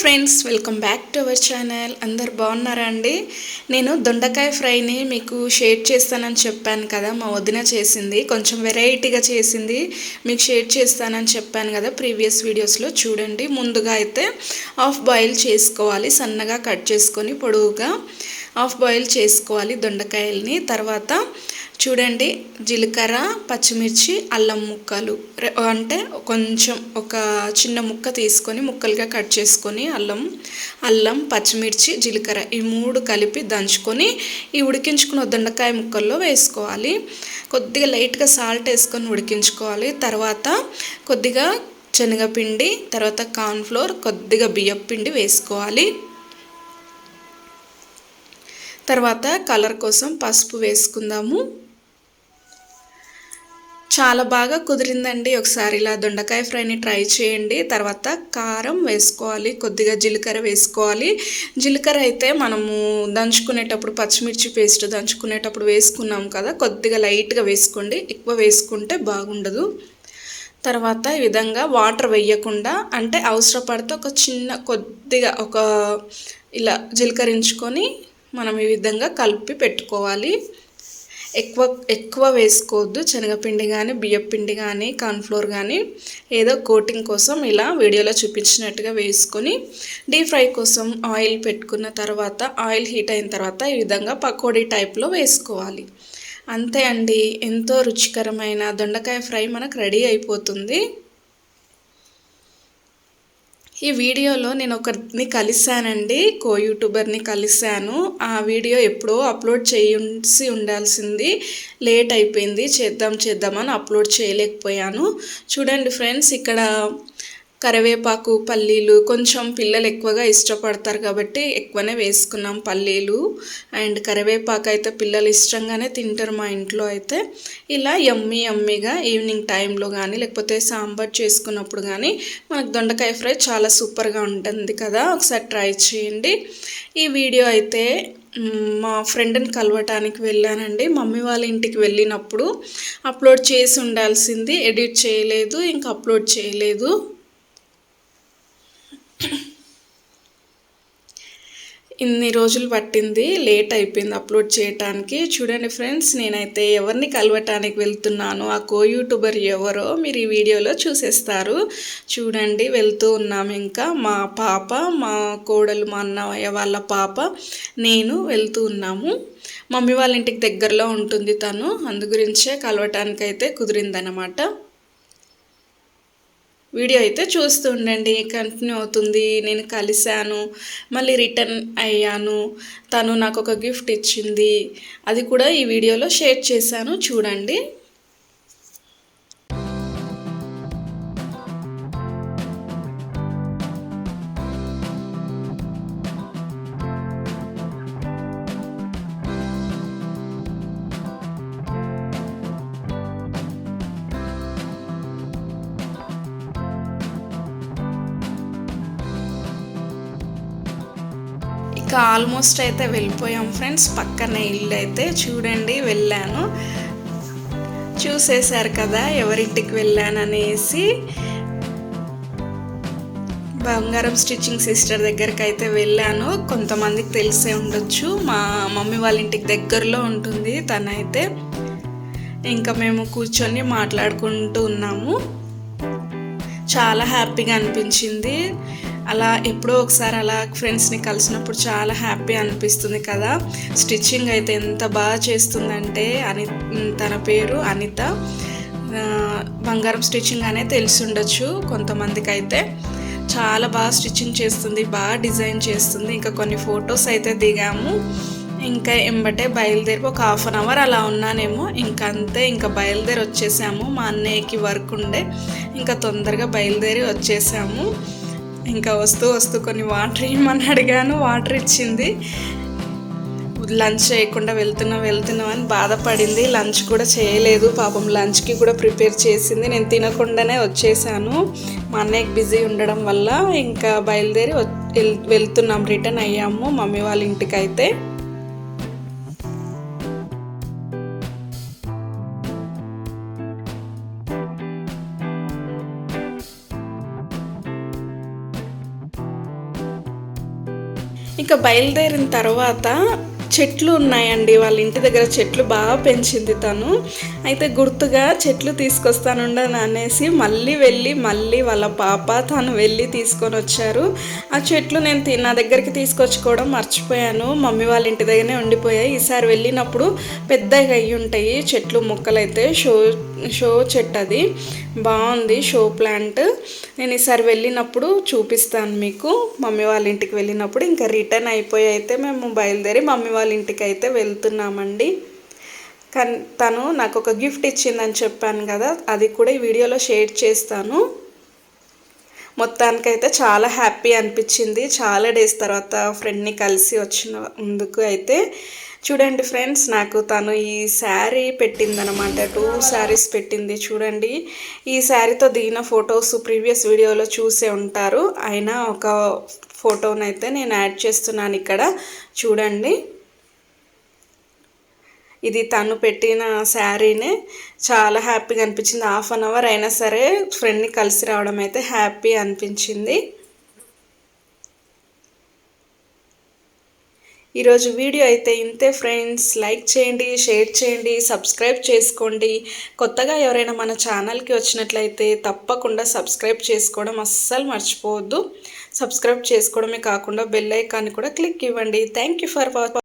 Friends welcome back to our channel అందరు బాగున్నారా అండి? నేను దొండకాయ ఫ్రైని మీకు షేర్ చేస్తానని చెప్పాను కదా మా వదిన చేసింది. కొంచెం వెరైటీగా చేసింది మీకు షేర్ చేస్తానని చెప్పాను కదా ప్రీవియస్ వీడియోస్లో చూడండి. ముందుగా అయితే హాఫ్ బాయిల్ చేసుకోవాలి సన్నగా కట్ చేసుకొని పొడవుగా. హాఫ్ బాయిల్ చేసుకోవాలి దొండకాయల్ని. తర్వాత చూడండి జీలకర్ర పచ్చిమిర్చి అల్లం ముక్కలు. అంటే కొంచెం ఒక చిన్న ముక్క తీసుకొని ముక్కలుగా కట్ చేసుకొని అల్లం అల్లం పచ్చిమిర్చి జీలకర్ర ఈ మూడు కలిపి దంచుకొని ఈ ఉడికించుకున్న దొండకాయ ముక్కల్లో వేసుకోవాలి. కొద్దిగా లైట్గా సాల్ట్ వేసుకొని ఉడికించుకోవాలి. తర్వాత కొద్దిగా శనగపిండి తర్వాత కార్న్ఫ్లోర్ కొద్దిగా బియ్యం పిండి వేసుకోవాలి. తర్వాత కలర్ కోసం పసుపు వేసుకుందాము. చాలా బాగా కుదిరిందండి. ఒకసారి ఇలా దొండకాయ ఫ్రైని ట్రై చేయండి. తర్వాత కారం వేసుకోవాలి. కొద్దిగా జీలకర్ర వేసుకోవాలి. జీలకర్ర అయితే మనము దంచుకునేటప్పుడు పచ్చిమిర్చి పేస్ట్ దంచుకునేటప్పుడు వేసుకున్నాం కదా కొద్దిగా లైట్గా వేసుకోండి. ఎక్కువ వేసుకుంటే బాగుండదు. తర్వాత ఈ విధంగా వాటర్ వేయకుండా అంటే అవసరపడితే ఒక చిన్న కొద్దిగా ఒక ఇలా జీలకరించుకొని మనం ఈ విధంగా కలిపి పెట్టుకోవాలి. ఎక్కువ ఎక్కువ వేసుకోవద్దు. శనగపిండి కానీ బియ్యపిండి కానీ కార్న్ఫ్లోర్ కానీ ఏదో కోటింగ్ కోసం ఇలా వీడియోలో చూపించినట్టుగా వేసుకొని డీప్ ఫ్రై కోసం ఆయిల్ పెట్టుకున్న తర్వాత ఆయిల్ హీట్ అయిన తర్వాత ఈ విధంగా పకోడీ టైప్లో వేసుకోవాలి. అంతే అండి. ఎంతో రుచికరమైన దొండకాయ ఫ్రై మనకు రెడీ అయిపోతుంది. ఈ వీడియోలో నేను ఒకరిని కలిశానండి కో యూట్యూబర్ని కలిశాను. ఆ వీడియో ఎప్పుడో అప్లోడ్ చేసి ఉండాల్సింది లేట్ అయిపోయింది చేద్దాం చేద్దామని అప్లోడ్ చేయలేకపోయాను. చూడండి ఫ్రెండ్స్ ఇక్కడ కరివేపాకు పల్లీలు కొంచెం పిల్లలు ఎక్కువగా ఇష్టపడతారు కాబట్టి ఎక్కువనే వేసుకున్నాం పల్లీలు. అండ్ కరివేపాకు అయితే పిల్లలు ఇష్టంగానే తింటారు మా ఇంట్లో అయితే. ఇలా యమ్మీ యమ్మీగా ఈవినింగ్ టైంలో కానీ లేకపోతే సాంబార్ చేసుకున్నప్పుడు కానీ మనకు దొండకాయ ఫ్రై చాలా సూపర్గా ఉంటుంది కదా. ఒకసారి ట్రై చేయండి. ఈ వీడియో అయితే మా ఫ్రెండ్ని కలవటానికి వెళ్ళానండి. మమ్మీ వాళ్ళ ఇంటికి వెళ్ళినప్పుడు అప్లోడ్ చేసి ఉండాల్సింది. ఎడిట్ చేయలేదు ఇంకా అప్లోడ్ చేయలేదు. ఇన్ని రోజులు పట్టింది లేట్ అయిపోయింది అప్లోడ్ చేయటానికి. చూడండి ఫ్రెండ్స్ నేనైతే ఎవరిని కలవటానికి వెళ్తున్నాను ఆ కో యూట్యూబర్ ఎవరో మీరు ఈ వీడియోలో చూసేస్తారు. చూడండి వెళ్తూ ఉన్నాము ఇంకా. మా పాప మా కోడలు మా అన్నయ్య వాళ్ళ పాప నేను వెళ్తూ ఉన్నాము. మమ్మీ వాళ్ళ ఇంటికి దగ్గరలో ఉంటుంది తను అందు గురించే కలవటానికైతే కుదిరిందనమాట వీడియో అయితే చూస్తూ ఉండండి కంటిన్యూ అవుతుంది. నేను కలిశాను మళ్ళీ రిటర్న్ అయ్యాను. తను నాకు ఒక గిఫ్ట్ ఇచ్చింది. అది కూడా ఈ వీడియోలో షేర్ చేశాను. చూడండి. ఇంకా ఆల్మోస్ట్ అయితే వెళ్ళిపోయాం ఫ్రెండ్స్. పక్కనే ఇల్లు అయితే చూడండి వెళ్ళాను. చూసేశారు కదా ఎవరింటికి వెళ్ళాను అనేసి. బంగారం స్టిచ్చింగ్ సిస్టర్ దగ్గరికి అయితే వెళ్ళాను. కొంతమందికి తెలిసే ఉండొచ్చు. మా మమ్మీ వాళ్ళ ఇంటికి దగ్గరలో ఉంటుంది తనైతే. ఇంకా మేము కూర్చొని మాట్లాడుకుంటూ ఉన్నాము. చాలా హ్యాపీగా అనిపించింది. అలా ఎప్పుడో ఒకసారి అలా ఫ్రెండ్స్ని కలిసినప్పుడు చాలా హ్యాపీ అనిపిస్తుంది కదా. స్టిచ్చింగ్ అయితే ఎంత బాగా చేస్తుందంటే అని తన పేరు అనిత. బంగారం స్టిచ్చింగ్ అనే తెలిసి ఉండొచ్చు కొంతమందికి అయితే చాలా బాగా స్టిచ్చింగ్ చేస్తుంది బాగా డిజైన్ చేస్తుంది. ఇంకా కొన్ని ఫొటోస్ అయితే దిగాము. ఇంకా ఎంబటే బయలుదేరి ఒక హాఫ్ అన్ అవర్ అలా ఉన్నానేమో. ఇంకా అంతే ఇంకా బయలుదేరి వచ్చేసాము. మా అన్నయ్యకి వర్క్ ఉండే. ఇంకా తొందరగా బయలుదేరి వచ్చేసాము. ఇంకా వస్తూ వస్తూ కొన్ని వాటర్ ఇవ్వమని అడిగాను వాటర్ ఇచ్చింది. లంచ్ చేయకుండా వెళ్తున్నా వెళ్తున్నాం అని బాధపడింది. లంచ్ కూడా చేయలేదు. పాపం లంచ్కి కూడా ప్రిపేర్ చేసింది. నేను తినకుండానే వచ్చేసాను. మా అన్నయ్యకి బిజీ ఉండడం వల్ల ఇంకా బయలుదేరి వ- వెళ్తున్నాం రిటర్న్ అయ్యాము మమ్మీ వాళ్ళ ఇంటికి అయితే ఇక బయలుదేరిన తర్వాత చెట్లు ఉన్నాయండి. వాళ్ళ ఇంటి దగ్గర చెట్లు బాగా పెంచింది తను. అయితే గుర్తుగా చెట్లు తీసుకొస్తానుండని అనేసి మళ్ళీ వెళ్ళి మళ్ళీ వాళ్ళ పాప తను వెళ్ళి తీసుకొని వచ్చారు. ఆ చెట్లు నేను తి- నా దగ్గరికి తీసుకొచ్చుకోవడం మర్చిపోయాను. మమ్మీ వాళ్ళ ఇంటి దగ్గరనే ఉండిపోయాయి ఈసారి వెళ్ళినప్పుడు పెద్దగా అయ్యి ఉంటాయి చెట్లు మొక్కలు అయితే షో షో చెట్టు అది. బాగుంది షో ప్లాంట్. నేను ఈసారి వెళ్ళినప్పుడు చూపిస్తాను మీకు. మమ్మీ వాళ్ళ ఇంటికి వెళ్ళినప్పుడు ఇంకా రిటర్న్ అయిపోయి అయితే మేము బయలుదేరి మమ్మీ వాళ్ళ ఇంటికి అయితే వెళ్తున్నామండి. తను నాకు ఒక గిఫ్ట్ ఇచ్చిందని చెప్పాను కదా అది కూడా ఈ వీడియోలో షేర్ చేస్తాను. మొత్తానికైతే చాలా హ్యాపీ అనిపించింది. చాలా డేస్ తర్వాత ఫ్రెండ్ని కలిసి వచ్చిన ముందుకు అయితే చూడండి ఫ్రెండ్స్ నాకు తను ఈ శారీ పెట్టిందనమాట టూ శారీస్ పెట్టింది చూడండి. ఈ శారీతో దిగిన ఫొటోస్ ప్రీవియస్ వీడియోలో చూసే ఉంటారు. అయినా ఒక ఫోటోనైతే నేను యాడ్ చేస్తున్నాను ఇక్కడ చూడండి. ఇది తను పెట్టిన శారీనే చాలా హ్యాపీగా అనిపించింది. హాఫ్ అన్ అవర్ అయినా సరే ఫ్రెండ్ని కలిసి రావడం అయితే హ్యాపీ అనిపించింది. ఈరోజు వీడియో అయితే ఇంతే ఫ్రెండ్స్. లైక్ చేయండి షేర్ చేయండి సబ్స్క్రైబ్ చేసుకోండి. కొత్తగా ఎవరైనా మన ఛానల్కి వచ్చినట్లయితే తప్పకుండా సబ్స్క్రైబ్ చేసుకోవడం అస్సలు మర్చిపోవద్దు. సబ్స్క్రైబ్ చేసుకోవడమే కాకుండా బెల్ ఐకాన్ని కూడా క్లిక్ ఇవ్వండి. Thank you for watch